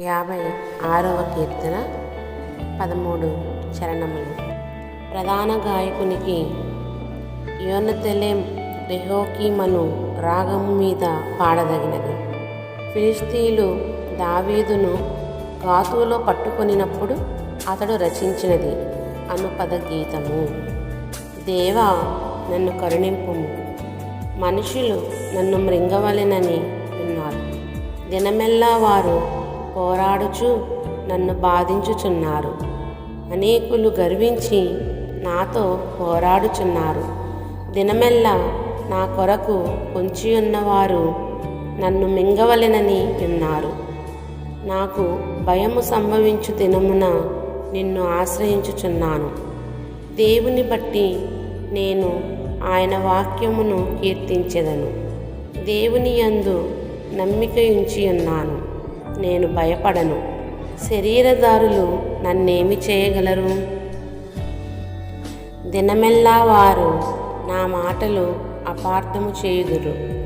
యాభై ఆరవ కీర్తన పదమూడు చరణములు. ప్రధాన గాయకునికి యోనతెలెం రెహోకీమను రాగము మీద పాడదగినది. ఫిలిస్తీలు దావీదును గాతులో పట్టుకొనినప్పుడు అతడు రచించినది అనుపద గీతము. దేవా నన్ను కరుణింపుము మనుషులు నన్ను మృంగవలెనని ఉన్నారు దినమెల్లా వారు పోరాడుచు నన్ను బాధించుచున్నారు. అనేకులు గర్వించి నాతో పోరాడుచున్నారు. దినమెల్లా నా కొరకు పొంచి ఉన్నవారు నన్ను మింగవలెనని విన్నారు. నాకు భయము సంభవించు దినమున నిన్ను ఆశ్రయించుచున్నాను. దేవుని బట్టి నేను ఆయన వాక్యమును కీర్తించెదను. దేవుని యందు నమ్మిక ఉంచి ఉన్నాను నేను భయపడను. శరీరదారులు నన్నేమి చేయగలరు? దినమెల్లా వారు నా మాటలు అపార్థము చేయుదురు.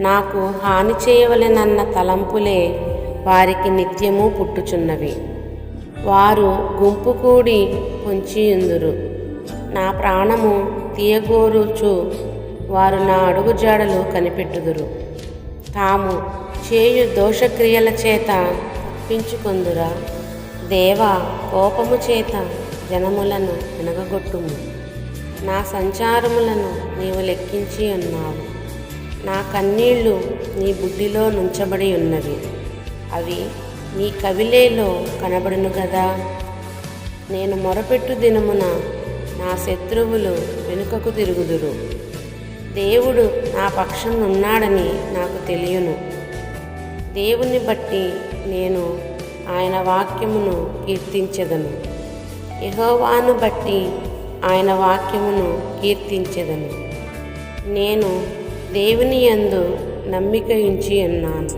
నాకు హాని చేయవలెనన్న తలంపులే వారికి నిత్యము పుట్టుచున్నవి. వారు గుంపు కూడి పొంచియుందురు. నా ప్రాణము తీయగోరుచు వారు నా అడుగు జాడలు కనిపెట్టుదురు. తాము చేయు దోషక్రియల చేత తప్పించుకొందురా దేవా కోపము చేత జనములను వెనగగొట్టుము నా సంచారములను నీవు లెక్కించి ఉన్నావు. నా కన్నీళ్ళు నీ బుద్ధిలో నుంచబడి ఉన్నవి. అవి నీ కవిలేలో కనబడును కదా నేను మొరపెట్టు దినమున నా శత్రువులు వెనుకకు తిరుగుదురు. దేవుడు నా పక్షం ఉన్నాడని నాకు తెలియను. దేవుని బట్టి నేను ఆయన వాక్యమును కీర్తించదను. యహోవాను బట్టి ఆయన వాక్యమును కీర్తించదను. నేను దేవుని యందు నమ్మిక ఉంచి ఉన్నాను.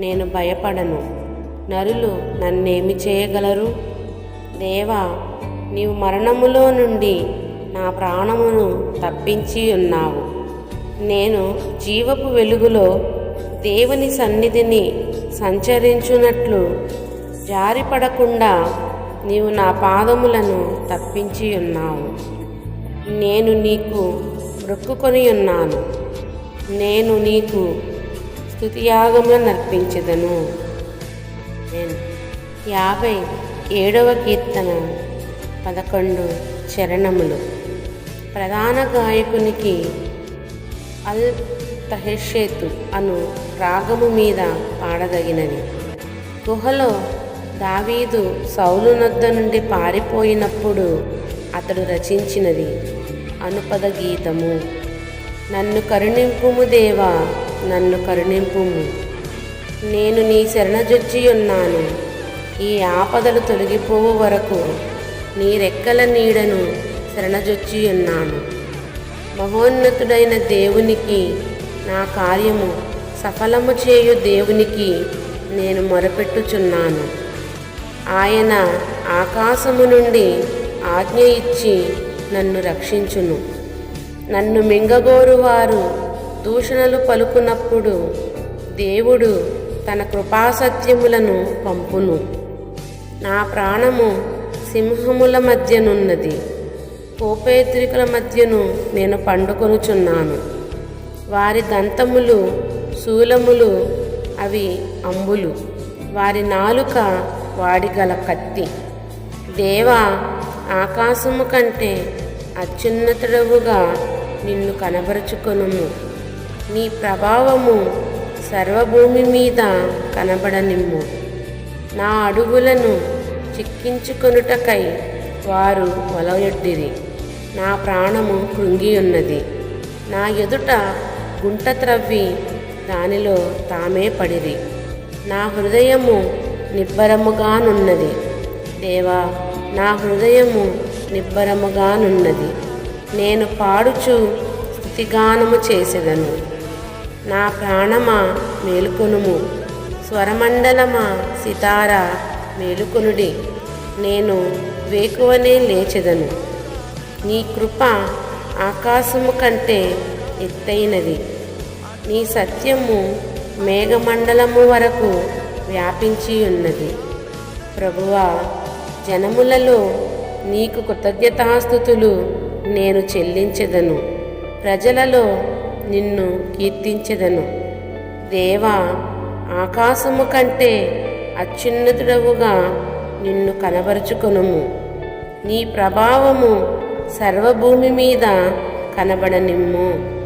నేను భయపడను. నరులు నన్నేమి చేయగలరు? దేవా నీవు మరణములో నుండి నా ప్రాణమును తప్పించి ఉన్నావు. నేను జీవపు వెలుగులో దేవుని సన్నిధిని సంచరించున్నట్లు జారిపడకుండా నీవు నా పాదములను తప్పించి ఉన్నావు. నేను నీకు మొక్కుకొని ఉన్నాను. నేను నీకు స్థుతియాగములను అర్పించదను నేను యాభై ఏడవ కీర్తన పదకొండు చరణములు. ప్రధాన గాయకునికి అల్ తహెషేతు అను రాగము మీద పాడదగినది గుహలో దావీదు సౌలునొద్ద నుండి పారిపోయినప్పుడు అతడు రచించినది అనుపద గీతము. నన్ను కరుణింపుము దేవా నన్ను కరుణింపుము. నేను నీ శరణజొచ్చి ఉన్నాను ఈ ఆపదలు తొలగిపోవు వరకు నీ రెక్కల నీడను శరణజొచ్చి ఉన్నాను మహోన్నతుడైన దేవునికి నా కార్యము సఫలము చేయు దేవునికి నేను మొరపెట్టుచున్నాను. ఆయన ఆకాశము నుండి ఆజ్ఞ ఇచ్చి నన్ను రక్షించును. నన్ను మింగగోరువారు దూషణలు పలుకున్నప్పుడు దేవుడు తన కృపాసత్యములను పంపును. నా ప్రాణము సింహముల మధ్యనున్నది. కోపేత్రికల మధ్యను నేను పండుకొనుచున్నాను. వారి దంతములు శూలములు అవి అంబులు. వారి నాలుక వాడిగల కత్తి. దేవ ఆకాశము కంటే అత్యున్నతుడవుగా నిన్ను కనబరుచుకొనుము. నీ ప్రభావము సర్వభూమి మీద కనబడనిమ్ము. నా అడుగులను చిక్కించుకొనుటకై వారు వలయొడ్డిరి. నా ప్రాణము కృంగి ఉన్నది నా ఎదుట గుంట త్రవ్వి దానిలో తామే పడిరి. నా హృదయము నిబ్బరముగానున్నది. దేవా నా హృదయము నిబ్బరముగానున్నది. నేను పాడుచు స్థుతిగానము చేసేదను. నా ప్రాణమా మేలుకొనుము. స్వరమండలమా సితార మేలుకొనుడి. నేను వేకువనే లేచెదను. నీ కృప ఆకాశము కంటే ఎత్తైనది నీ సత్యము మేఘమండలము వరకు వ్యాపించి ఉన్నది ప్రభువా జనములలో నీకు కృతజ్ఞతాస్థుతులు నేను చెల్లించెదను. ప్రజలలో నిన్ను కీర్తించెదను. దేవా ఆకాశము కంటే అత్యున్నతుడవుగా నిన్ను కనబరుచుకొనుము. నీ ప్రభావము సర్వభూమి మీద కనబడనిమ్ము.